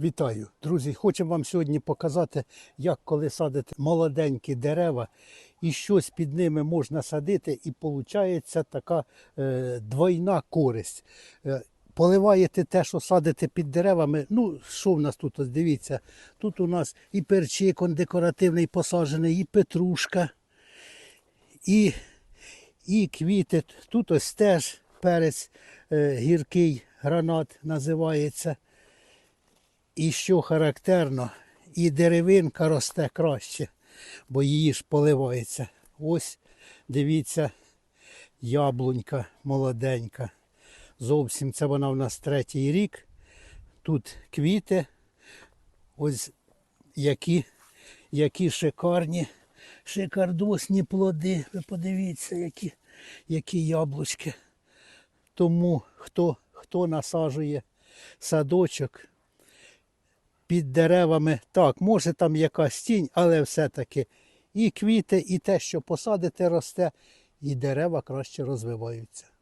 Вітаю, друзі! Хочемо вам сьогодні показати, як коли садити молоденькі дерева, і щось під ними можна садити, і виходить така е, двойна користь. Е, поливаєте те, що садите під деревами. Ну, що в нас тут? Ось дивіться, тут у нас і перчик он декоративний посаджений, і петрушка, і, і квіти. Тут ось теж перець е, гіркий гранат називається. І що характерно, і деревинка росте краще, бо її ж поливається. Ось дивіться, яблунька молоденька. Зовсім це вона в нас третій рік. Тут квіти, ось які, які шикарні, шикардосні плоди. Ви подивіться, які, які яблучки. Тому хто, хто насаджує садочок, під деревами. Так, може там якась тінь, але все-таки і квіти, і те, що посадити, росте, і дерева краще розвиваються.